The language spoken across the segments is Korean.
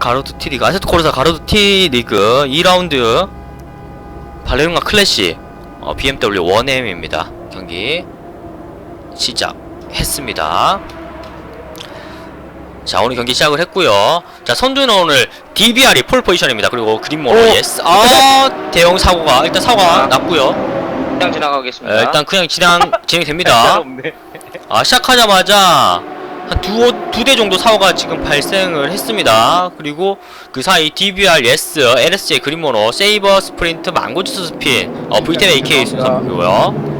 가로드 T 리그 아세트 코르사 가로드 T 리그 2라운드 발레르마 클래시 어, BMW 1M입니다 경기 시작했습니다 자 오늘 경기 시작을 했고요 자 선두는 오늘 DBR이 폴 포지션입니다 그리고 그린모노 오! 예스 아 대형 사고가 일단 사고가 아. 났고요 그냥 지나가겠습니다. 에, 일단 그냥 진행 진행됩니다 없네. 아 시작하자마자 한두대 정도 사고가 지금 발생을 했습니다. 그리고 그 사이 DBR, 예스, LSJ, 그린모노, 세이버, 스프린트, 망고주스 스핀, 어, V10 AK 순서고요.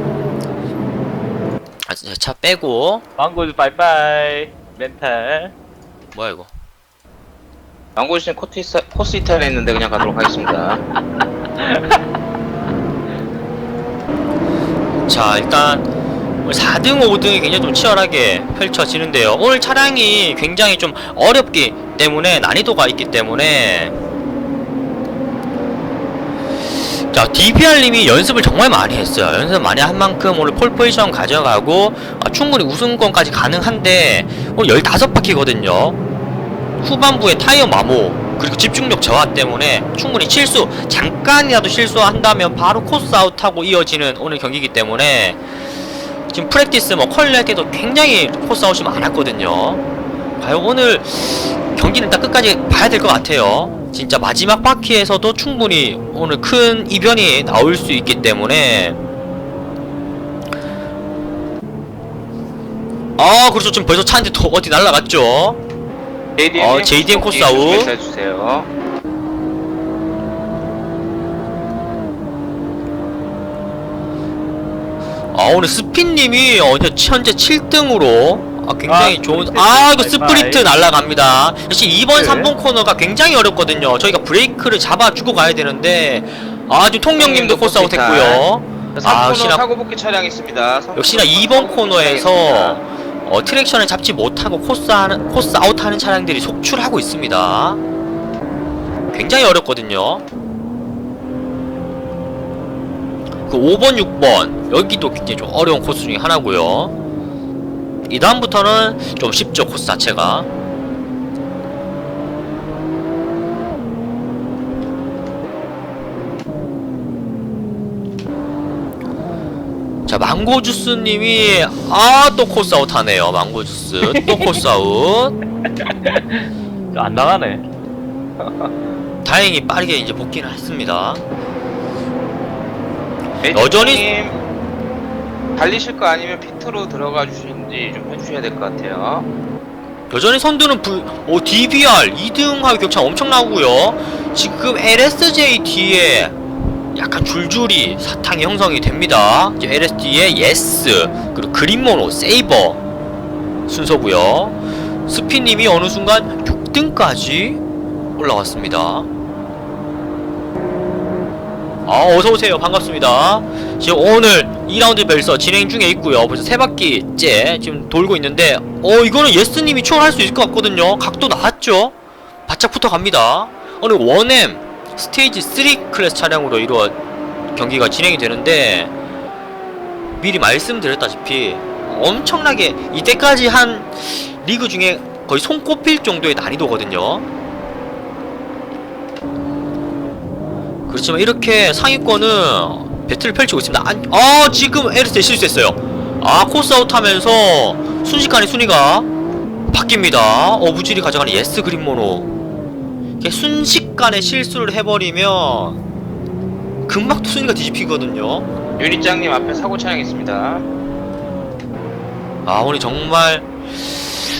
아, 진짜 차 빼고 망고즈 바이바이. 멘탈. 뭐야 이거? 망고주신 코스, 코스 이탈 했는데 그냥 가도록 하겠습니다. 자 일단 4등, 5등이 굉장히 좀 치열하게 펼쳐지는데요. 오늘 차량이 굉장히 좀 어렵기 때문에 난이도가 있기 때문에 자 DBR님이 연습을 정말 많이 했어요. 연습 많이 한 만큼 오늘 폴 포지션 가져가고 아, 충분히 우승권까지 가능한데 오늘 15바퀴거든요. 후반부에 타이어 마모 그리고 집중력 저하 때문에 충분히 실수 잠깐이라도 실수한다면 바로 코스 아웃하고 이어지는 오늘 경기이기 때문에 지금 프랙티스 뭐 컬리 할 때도 굉장히 코스 아웃이 많았거든요. 과연 오늘 경기는 딱 끝까지 봐야 될 것 같아요. 진짜 마지막 바퀴에서도 충분히 오늘 큰 이변이 나올 수 있기 때문에 아 그렇죠 지금 벌써 차한대더 어디 날라갔죠 JDM, 어, JDM 코스 아웃. 해주세요. 아 오늘 스피님이 어, 현재 현재 7등으로 아, 굉장히 아, 좋은 스프리트 아 이거. 스프리트 날라갑니다 역시 2번 네. 3번 코너가 굉장히 어렵거든요 저희가 브레이크를 잡아주고 가야 되는데 아 지금 통령님도 통령님도 코스 아웃 했고요 아, 3코너 역시나- 사고 복귀 차량 있습니다. 삼 역시나 코너 2번 사고 복귀 코너에서. 어, 트랙션을 잡지 못하고 코스 하는 코스 아웃하는 차량들이 속출하고 있습니다 굉장히 어렵거든요 그 5번 6번. 여기도 굉장히 좀 어려운 코스 중에 하나고요. 이 다음부터는 좀 쉽죠 코스 자체가. 자 망고주스님이 아 또 코스 아웃 하네요. 망고주스. 또 코스 아웃. 안 나가네. 다행히 빠르게 이제 복귀를 했습니다 여전히- 달리실 거 아니면 피트로 들어가 주시는지 좀 해주셔야 될 것 같아요. 여전히 선두는 V, 오, DBR 2등하고 격차 엄청 나고요. 지금 LSJ 뒤에 약간 줄줄이 사탕이 형성이 됩니다. 이제 LSD의 예스 그리고 그린모노 세이버 순서고요. 스피님이 어느 순간 6등까지 올라왔습니다. 아 어서 오세요 반갑습니다. 지금 오늘 2라운드 벨서 진행 중에 있고요. 벌써 세 바퀴째 지금 돌고 있는데 어 이거는 예스님이 추월할 수 있을 것 같거든요. 각도 나왔죠. 바짝 붙어 갑니다. 오늘 1M 스테이지 3 클래스 차량으로 이루어 경기가 진행이 되는데 미리 말씀드렸다시피 엄청나게 이때까지 한 리그 중에 거의 손꼽힐 정도의 난이도거든요. 그렇지만 이렇게 상위권은 배틀을 펼치고 있습니다. 아, 아 지금 에르스 실수했어요. 아 코스 아웃 하면서 순식간에 순위가 바뀝니다. 어 무질이 가져가는 예스 그린모노. 순식간에 실수를 해버리면 금방 또 순위가 뒤집히거든요. 유닛장님 앞에 사고 차량 있습니다. 아 오늘 정말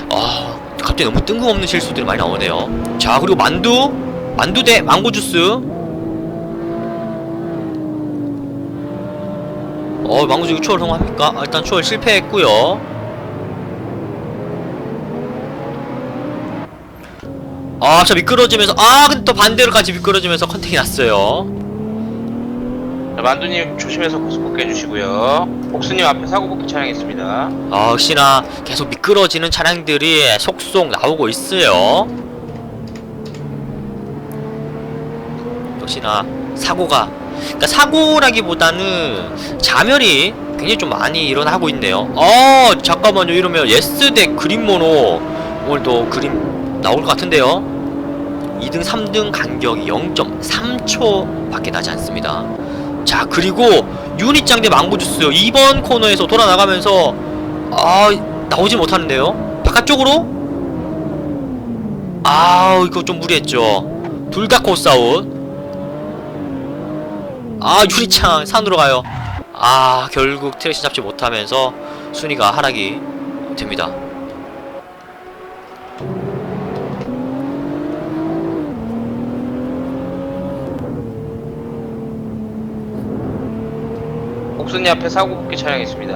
아 갑자기 너무 뜬금없는 실수들이 많이 나오네요. 자 그리고 만두 만두 대 망고 주스. 어 주스 추월 성공합니까? 아, 일단 추월 실패했고요. 아, 저 미끄러지면서 아, 근데 또 반대로까지 미끄러지면서 컨택이 났어요. 자, 만두님 조심해서 코스 복귀 해 주시고요. 옥수님 앞에 사고 복귀 차량 있습니다. 아, 역시나 계속 미끄러지는 차량들이 속속 나오고 있어요. 역시나 사고가 그러니까 사고라기보다는 자멸이 굉장히 좀 많이 일어나고 있네요. 어, 잠깐만요. 이러면 예스 대 그린모노 오늘도 그림 나올 것 같은데요. 2등 3등 간격이 0.3초 밖에 나지 않습니다 자 그리고 유닛장 대 망고주스 2번 코너에서 돌아 나가면서 아 나오지 못하는데요 바깥쪽으로 아 이거 좀 무리했죠 둘 다 코스아웃 아 유리창 산으로 가요. 아 결국 트랙시 잡지 못하면서 순위가 하락이 됩니다. 옥순이 앞에 사고 복귀 차량했습니다.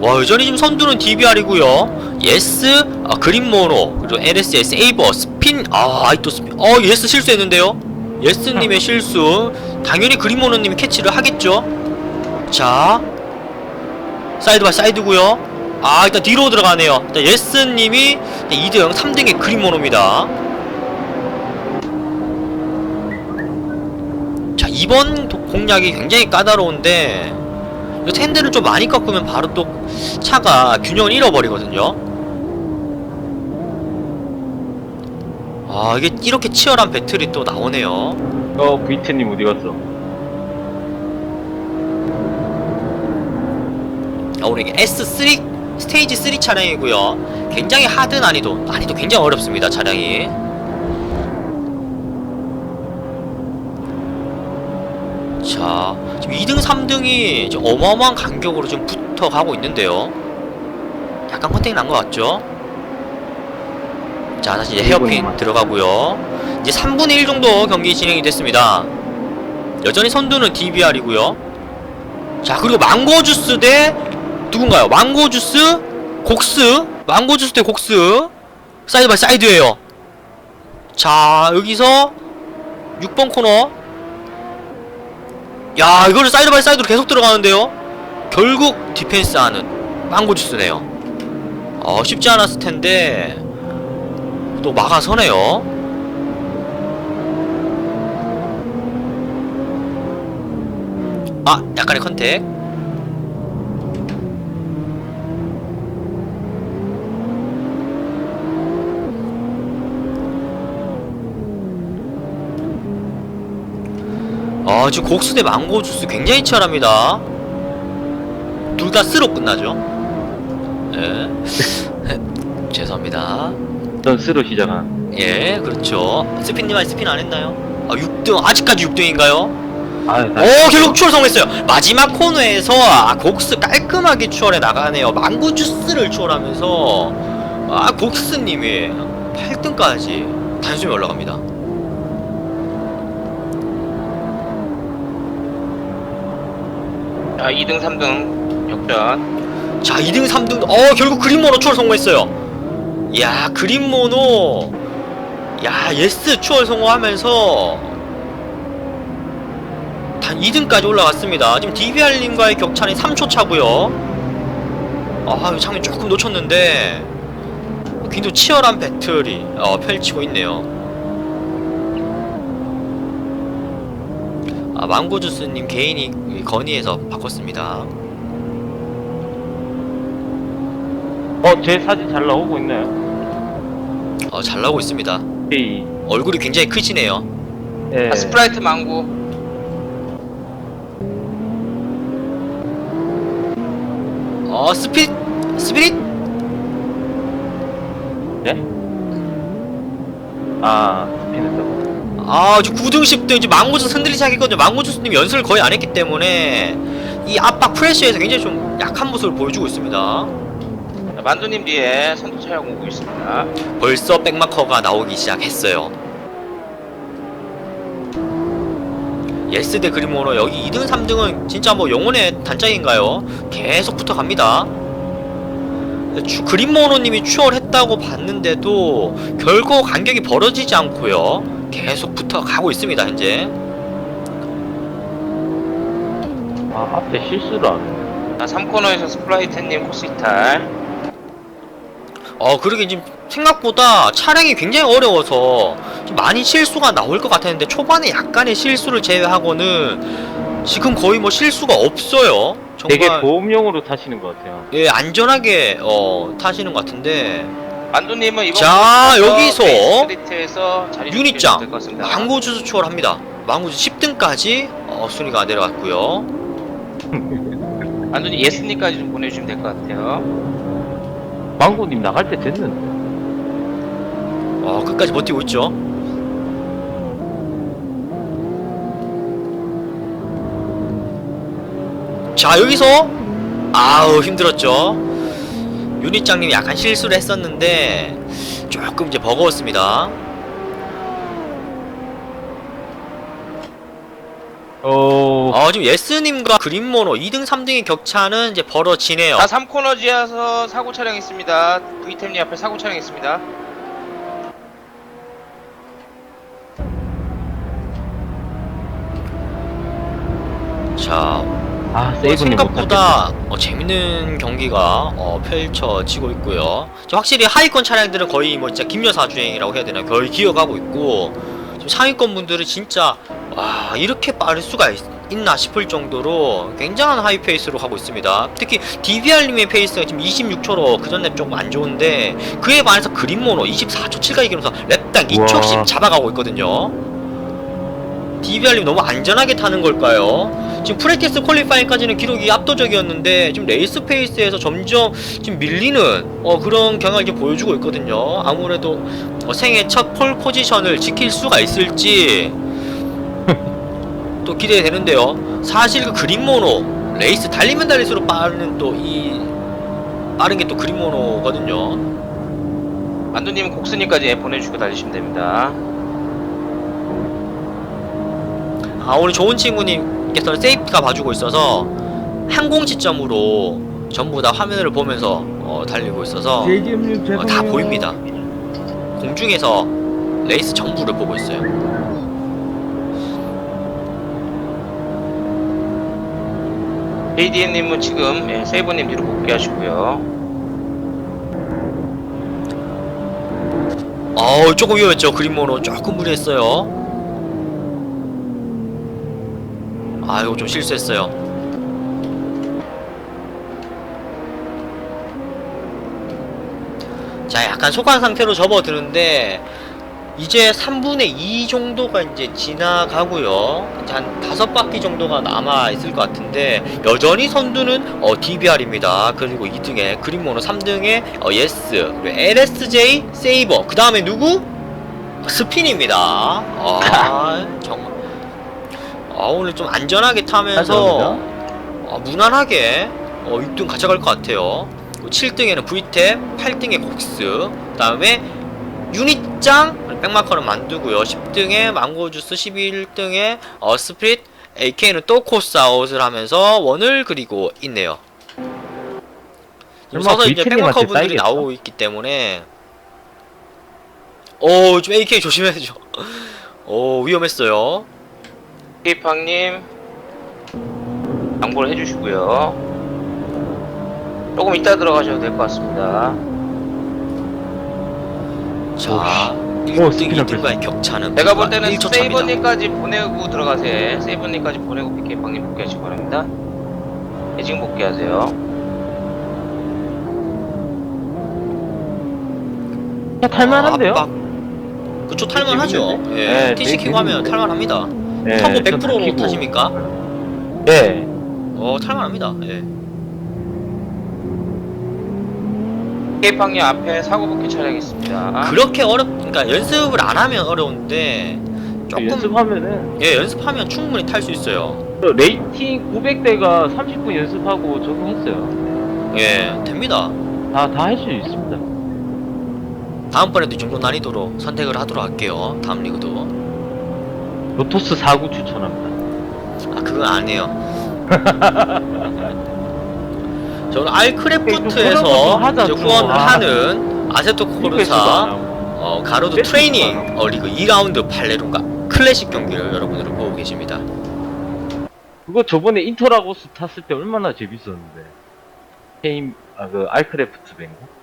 와 여전히 지금 선두는 DBR이고요. 예스 아, 그린모노 그리고 LS의 세이버 스핀 아 아이또 스핀. 어 예스 실수했는데요 예스님의 실수 당연히 그린모노님이 캐치를 하겠죠? 자 사이드 바이 사이드고요. 아 일단 뒤로 들어가네요. 일단 예스님이 2등 3등의 그린모노입니다. 자 이번 도- 공략이 굉장히 까다로운데 이 텐드를 좀 많이 꺾으면 바로 또 차가 균형을 잃어버리거든요. 아 이게 이렇게 치열한 배틀이 또 나오네요. 어 VT님 어디 갔어? 아, 오늘 이게 S3 스테이지 3 차량이고요. 굉장히 하드 난이도 난이도 굉장히 어렵습니다 차량이. 자 지금 2등 3등이 지금 어마어마한 간격으로 지금 붙어가고 있는데요. 약간 컨택이 난것 같죠? 자 다시 이제 헤어핀 들어가고요. 이제 3분의 1 정도 경기 진행이 됐습니다. 여전히 선두는 DBR이고요. 자 그리고 망고주스 대 누군가요? 망고주스 곡스 망고주스 대 곡스 사이드 바이 사이드예요 자 여기서 6번 코너 야 이거를 사이드 바이 사이드로 계속 들어가는데요 결국 디펜스 하는 망고주스네요 어 쉽지 않았을 텐데 또 막아서네요. 아 약간의 컨택. 아 지금 곡수 대 망고 주스 굉장히 치열합니다. 둘 다 쓰로 끝나죠? 예 죄송합니다 전 스로 시작한. 예 그렇죠 스피님 아직 스핀 안 했나요? 아 6등 아직까지 6등인가요? 아, 오 결국 추월 성공했어요 마지막 코너에서 아, 곡스 깔끔하게 추월해 나가네요 망고 주스를 추월하면서 아 곡스님이 8등까지 단숨에 올라갑니다 자, 2등, 3등 역전. 자 2등 3등 어 결국 그린모노 추월 성공했어요 야 그린 모노. 야 예스 추월 성공하면서 단 2등까지 올라갔습니다. 지금 DBR님과의 격차는 3초 차고요. 아 이거 장면 조금 놓쳤는데 굉장히 치열한 배틀이 어, 펼치고 있네요. 아 망고주스님 개인이 건의해서 바꿨습니다. 어, 제 사진 잘 나오고 있나요? 어, 잘 나오고 있습니다. 에이. 얼굴이 굉장히 크시네요. 예. 아, 스프라이트 망고. 어, 스피릿, 스피릿? 네? 아, 스피했다고. 아, 지금 9등, 10등, 지금 망고주스 흔들리기 시작했거든요. 망고주스님 연습을 거의 안 했기 때문에 이 압박 프레셔에서 굉장히 좀 약한 모습을 보여주고 있습니다. 자, 만두님 뒤에 선두 차량 오고 있습니다. 벌써 백마커가 나오기 시작했어요. 예스 대 그리모노 여기 2등, 3등은 진짜 뭐 영혼의 단짝인가요? 계속 붙어갑니다. 추, 그린모노님이 추월했다고 봤는데도 결국 간격이 벌어지지 않고요. 계속 붙어가고 있습니다, 현재. 아, 앞에 실수를 하네. 자, 3코너에서 스프라이트님 코스 이탈. 어, 그러게 지금 생각보다 차량이 굉장히 어려워서 좀 많이 실수가 나올 것 같았는데 초반에 약간의 실수를 제외하고는 지금 거의 뭐 실수가 없어요. 정말 되게 보험용으로 타시는 것 같아요. 예, 안전하게 어, 타시는 것 같은데 만두님은 이번 자, 여기서 자리 유닛장. 망고주스 추월합니다. 망고주스 10등까지 어, 순위가 내려갔고요. 만두님 예스님까지 좀 보내주시면 될 것 같아요. 망고님 나갈 때 됐는데. 어, 끝까지 버티고 있죠. 자, 여기서 아우 힘들었죠. 유닛장님이 약간 실수를 했었는데 조금 이제 버거웠습니다. 어, 어, 지금 예스님과 그린모노 2등, 3등의 격차는 이제 벌어지네요. 자, 3코너 지하서 사고 차량 있습니다. V템님 앞에 사고 차량 있습니다. 자, 아, 뭐 세이브님 생각보다 어, 재밌는 경기가 어, 펼쳐지고 있고요. 확실히 하위권 차량들은 거의 뭐 진짜 김여사 주행이라고 해야 되나 거의 기어가고 있고 지금 상위권 분들은 진짜 와 이렇게 빠를 수가 있, 나 싶을 정도로 굉장한 하이 페이스로 가고 있습니다. 특히 DBR님의 페이스가 지금 26초로 그 전에 조금 안 좋은데 그에 반해서 그린모노 24초 7가 이 기면서 랩당 2초씩 우와. 잡아가고 있거든요. DBR님 너무 안전하게 타는 걸까요? 지금 프랙티스 퀄리파잉까지는 기록이 압도적이었는데 지금 레이스 페이스에서 점점 지금 밀리는 어, 그런 경향을 이제 보여주고 있거든요. 아무래도 어, 생애 첫 폴 포지션을 지킬 수가 있을지 또 기대되는데요. 사실 그 그린모노 레이스 달리면 달릴수록 빠르는 또이 빠른 게 또 그린모노거든요. 만두님은 곡스님까지 보내주시고 달리시면 됩니다. 아 오늘 좋은 친구님께서는 세이프가 봐주고 있어서 항공 시점으로 전부 다 화면을 보면서 어, 달리고 있어서. 어, 다 보입니다. 공중에서 레이스 전부를 보고 있어요. ADM님은 지금 예, 세이버님 뒤로 복귀하시고요. 어 조금 위험했죠. 그린모노 조금 무리했어요. 아 이거 좀 실수했어요. 자 약간 속한 상태로 접어드는데 이제 3분의 2 정도가 이제 지나가고요. 이제 한 다섯 바퀴 정도가 남아 있을 것 같은데 여전히 선두는 어, DBR입니다. 그리고 2등에 그린모노, 3등에 어, 예스, 그리고 LSJ, 세이버. 그 다음에 누구? 스핀입니다. 아 정말. 아 오늘 좀 안전하게 타면서 어, 무난하게 어, 6등 가져갈 것 같아요. 7등에는 VTEP, 8등에 곡스, 그 다음에 유닛장, 백마커는 만두고요. 10등에 망고주스, 11등에 어, 스프릿, AK는 또 코스 아웃을 하면서 원을 그리고 있네요. 지금 서서 이제 백마커 분들이? 나오고 있기 때문에 오, 좀 AK 조심해야죠. 오, 위험했어요. 케이팡님 양보를 해주시고요. 조금 이따 들어가셔도 될 것 같습니다. 자, 오, 1등, 스피너 2등과의 격차는 내가 볼 때는 1초 차입니다. 세이버님까지 보내고 들어가세요. 세이버님까지 보내고 케이팡님 복귀하시기 바랍니다. 예, 지금 복귀하세요. 야, 탈만한데요? 아, 압박. 그쵸 탈만하죠. 예. 네, TC 되게 키고 하면 재밌는데. 탈만합니까? 네, 전 100%로 키고. 타십니까? 네. 어 탈만합니다. 예. 케이팡님 앞에 사고 복귀 차량이 있습니다. 그렇게 어렵, 그러니까 연습을 안 하면 어려운데 조금 연습하면은 예 연습하면 충분히 탈 수 있어요. 저 레이팅 900대가 30분 연습하고 적응했어요. 예 됩니다. 다 다 할 수 있습니다. 다음번에도 이 정도 난이도로 선택을 하도록 할게요. 다음 리그도. 로토스 49 추천합니다. 아 그건 안 해요. 저는 알크래프트에서 좀 하자, 이제 좀. 후원을 아. 하는 아세토 리퀘스트도 안 코르사 하고. 어, 가로드 리퀘스트도 트레이닝 안 어, 리그 2라운드 발레론가 클래식 경기를 여러분들은 보고 계십니다. 그거 저번에 인터라고스 탔을 때 얼마나 재밌었는데. 게임 아그 알크래프트 뱅고.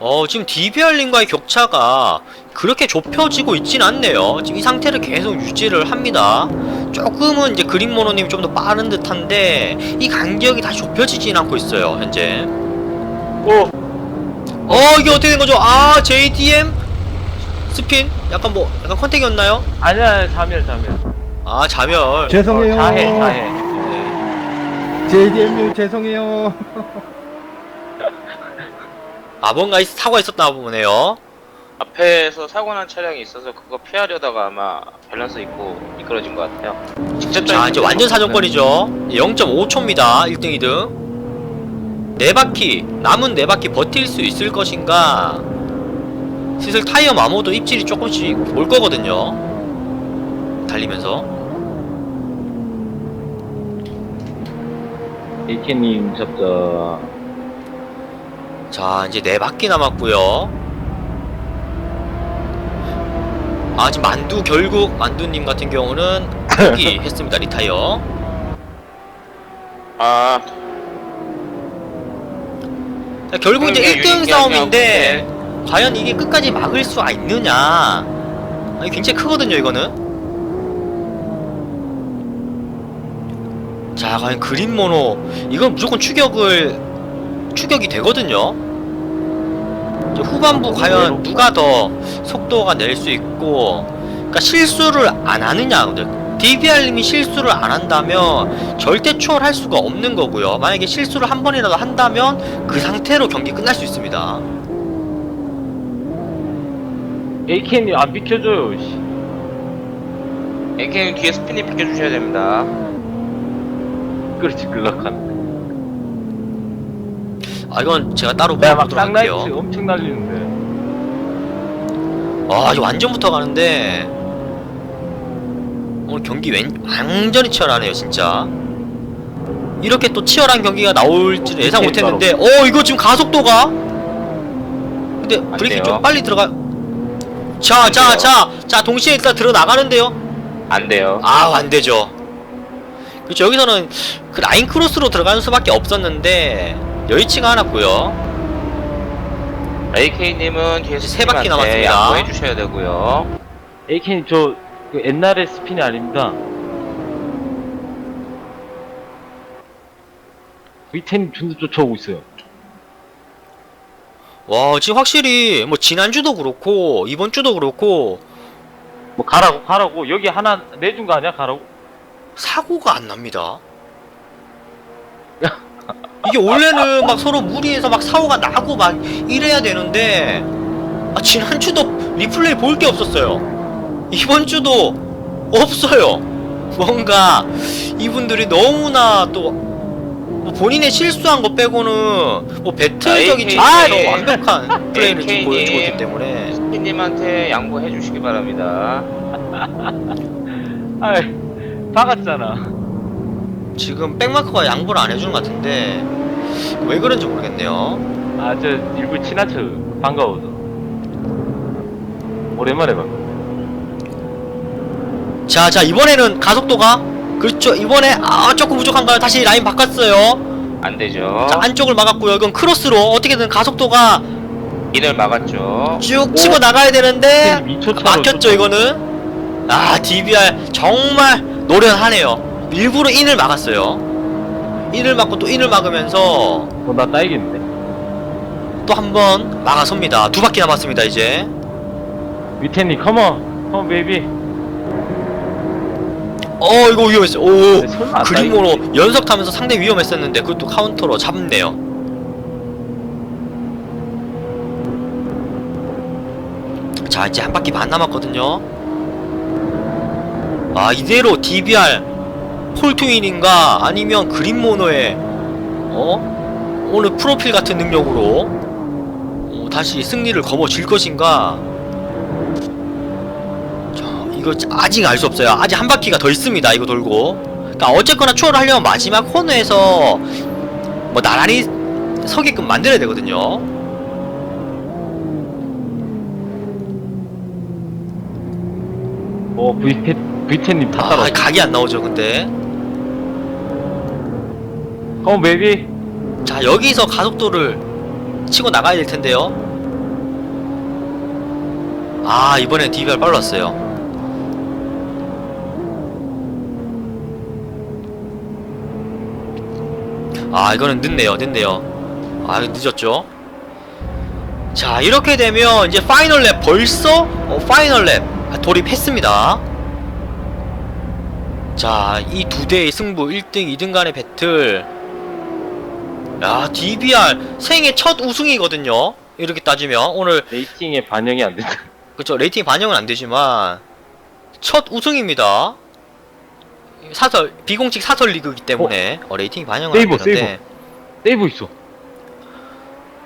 어, 지금 DBR님과의 격차가 그렇게 좁혀지고 있진 않네요. 지금 이 상태를 계속 유지를 합니다. 조금은 이제 그린모노님이 좀 더 빠른 듯한데 이 간격이 다시 좁혀지진 않고 있어요, 현재. 오 어 이게 어떻게 된 거죠? 아 JDM 스핀 약간 뭐 약간 컨택이었나요? 아니야 자멸 자멸 아 자멸. 죄송해요. 어, 자해 자해 네. JDMU 죄송해요. 아 뭔가 있- 사고가 있었나 보네요. 앞에서 사고 난 차량이 있어서 그거 피하려다가 아마 밸런스 있고 미끄러진 것 같아요. 직접적인 자 이제 완전. 사정권이죠 0.5초입니다 1등 2등 네 바퀴 남은 네 바퀴 버틸 수 있을 것인가? 슬슬 타이어 마모도 입질이 조금씩 올 거거든요. 달리면서. 이케님 잡자 자 이제 네 바퀴 남았고요. 아 지금 만두 결국 만두님 같은 경우는 포기했습니다 리타이어. 아 자, 결국 이제 그게 1등 유닛이 싸움인데 과연 이게 끝까지 막을 수 있느냐? 아니, 굉장히 크거든요 이거는. 자 과연 그린 모노. 이건 무조건 추격을 추격이 되거든요. 저 후반부 과연 누가 더 속도가 낼 수 있고 그러니까 실수를 안 하느냐 근데 DBR님이 실수를 안 한다면 절대 추월할 수가 없는 거고요. 만약에 실수를 한 번이라도 한다면 그 상태로 경기 끝날 수 있습니다. AK님 안 비켜줘요 씨. AK는 뒤에 스피니 비켜주셔야 됩니다. 그렇지 끌락한 아 이건 제가 따로 내가 막 물어보도록 할게요. 쌍라이트 엄청 날리는데. 와 이거 완전 붙어가는데 오늘 경기 웬, 완전히 치열하네요 진짜 이렇게 또 치열한 경기가 나올 줄 예상 못했는데 어 이거 지금 가속도가 근데 브레이크 돼요. 좀 빨리 들어가 자안 자. 자 자 동시에 일단 들어 나가는데요 안 돼요. 아 안되죠 그렇죠 여기서는 그 라인 크로스로 들어가는 수밖에 없었는데 여의치가 않았고요 AK님은 뒤에서 세 바퀴 남았습니다. 양보해 주셔야 되고요. AK님 저 그 옛날의 스핀이 아닙니다. 위텐 존나 쫓아오고 있어요. 와 지금 확실히 뭐 지난주도 그렇고 이번 주도 그렇고. 뭐 가라고 가라고. 여기 하나 내준 거 아니야 가라고? 사고가 안 납니다. 이게 원래는 막 서로 무리해서 막 사고가 나고 막 이래야 되는데 아 지난주도 리플레이 볼 게 없었어요. 이번 주도 없어요. 뭔가 이분들이 너무나 또 뭐 본인의 실수한 거 빼고는 뭐 배틀적인 AK. 측면에서 아, 완벽한 플레이를 지금 AK. 보여주고 있기 때문에 스피님한테 양보해 주시기 바랍니다. 아이 박았잖아 지금 백마커가 양보를 안 해주는 것 같은데 왜 그런지 모르겠네요. 아 저 일부 척 반가워서 오랜만에 봐 자, 자, 이번에는 가속도가 그렇죠. 이번에 아 조금 부족한가요? 다시 라인 바꿨어요. 안 되죠. 자, 안쪽을 막았고요. 이건 크로스로 어떻게든 가속도가 인을 막았죠. 쭉 치고 나가야 되는데 미초차로 막혔죠, 이거는. 아, DBR 정말 노련하네요. 일부러 인을 막았어요. 인을 막고 또 인을 막으면서 어 나 따이겠는데 또 한 번 막아섭니다. 두 바퀴 남았습니다, 이제. 위텐님 컴온 컴온 베이비 어, 이거 위험했어. 오. 네, 설마 안 그림으로 연속 타면서 상당히 위험했었는데 그것도 카운터로 잡네요. 자 이제 한 바퀴 반 남았거든요. 아 이대로 DBR 폴트윈인가 아니면 그린모노의 어 오늘 프로필 같은 능력으로 어, 다시 승리를 거머쥘 것인가? 자 이거 아직 알 수 없어요. 아직 한 바퀴가 더 있습니다. 이거 돌고. 그러니까 어쨌거나 추월을 하려면 마지막 코너에서 뭐 나란히 서게끔 만들어야 되거든요. 어 위텐 위텐님 다 아, 따라 각이 안 나오죠, 근데. 컴온 베이비 자, 여기서 가속도를 치고 나가야 될 텐데요. 아, 이번엔 DBR 빨랐어요. 아, 이거는 늦네요, 늦네요. 아, 늦었죠. 자 이렇게 되면 이제 파이널 랩 벌써 어, 파이널 랩 돌입했습니다 자 이 두 대의 승부 1등 2등 간의 배틀 야 DBR 생애 첫 우승이거든요 이렇게 따지면 오늘 레이팅에 반영이 안 된다. 그쵸 레이팅 반영은 안 되지만 첫 우승입니다 사설 비공식 사설 리그이기 때문에 어, 레이팅이 반영은 세이버, 안 되는데 세이브 있어.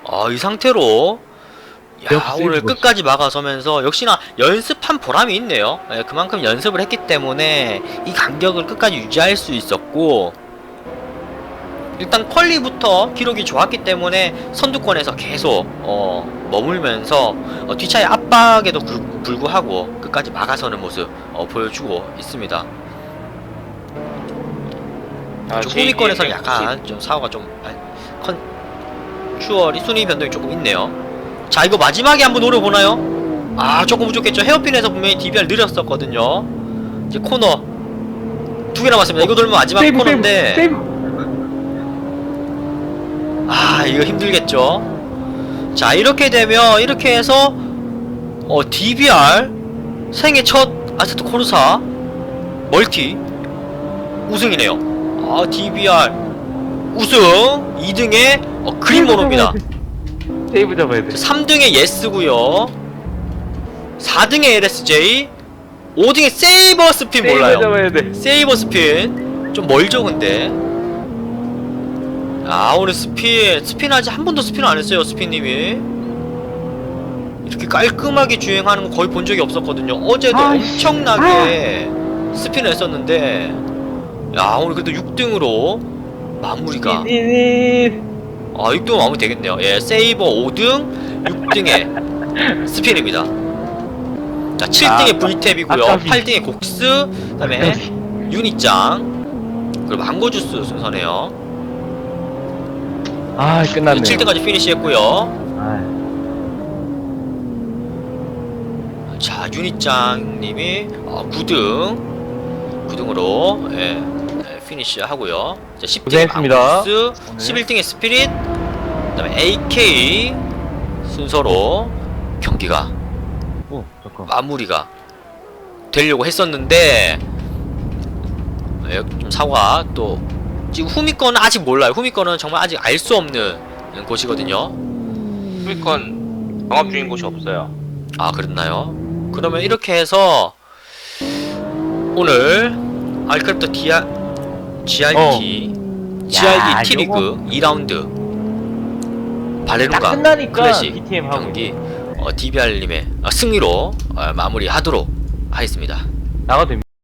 아, 이 상태로 야, 오늘 끝까지 막아서면서 역시나 연습한 보람이 있네요. 예, 그만큼 연습을 했기 때문에 이 간격을 끝까지 유지할 수 있었고 일단 퀄리부터 기록이 좋았기 때문에 선두권에서 계속 어, 머물면서 어, 뒷차의 압박에도 불, 불구하고 끝까지 막아서는 모습 어, 보여주고 있습니다. 아, 좀제 후미권에서는 약간 좀 사고가 좀 아, 컨 슈얼이 순위 변동이 조금 있네요. 자 이거 마지막에 한번 노려보나요? 아 조금 부족했죠. 헤어핀에서 분명히 DBR 느렸었거든요. 이제 코너 두 개 남았습니다. 이거 돌면 마지막 세이브, 코너인데 세이브, 세이브. 아 이거 힘들겠죠. 자 이렇게 되면 이렇게 해서 어 DBR 생애 첫 아세트 코르사 멀티 우승이네요. 아 DBR 우승 2등에 어, 그린모노입니다. 세이브 잡아야 돼. 3등에 예스고요. 4등에 LSJ, 5등에 세이버 스핀 세이브 몰라요. 잡아야 돼. 세이버 스핀 좀 멀죠 근데. 아 오늘 스핀 스핀 아직 한 번도 스핀 안 했어요 스핀님이. 이렇게 깔끔하게 주행하는 거 거의 본 적이 없었거든요. 어제도 아이씨. 엄청나게 스핀을 했었는데, 야 오늘 그래도 6등으로 마무리가. 이아 6등 마무리 되겠네요. 예 세이버 5등 6등에 스핀입니다. 자 7등에 아, 브이탭이고요. 아깝이. 8등에 곡스 그 다음에 유니짱 그리고 망고주스 순서네요. 아, 끝났네. 7등까지 피니시했고요. 아, 자 유니짱님이 어, 9등. 9등으로 예, 예, 피니시 하고요 자 10등에 고생했습니다. 오늘. 11등에 스피릿 그 다음에 AK 순서로 경기가 오, 잠깐. 마무리가 되려고 했었는데 예, 좀 사고가 또 지금 후미 거는 아직 몰라요. 후미 거는 정말 아직 알 수 없는 곳이거든요. 후미권 영업 중인 곳이 없어요. 아 그랬나요? 그러면 이렇게 해서 오늘 알크립토 디아 GRT GRT 야, T리그 2라운드 딱 발레루가 끝나니까 클래식 BTM 하고. 경기 어, DBR님의 승리로 어, 마무리하도록 하겠습니다. 나가도 됩니다.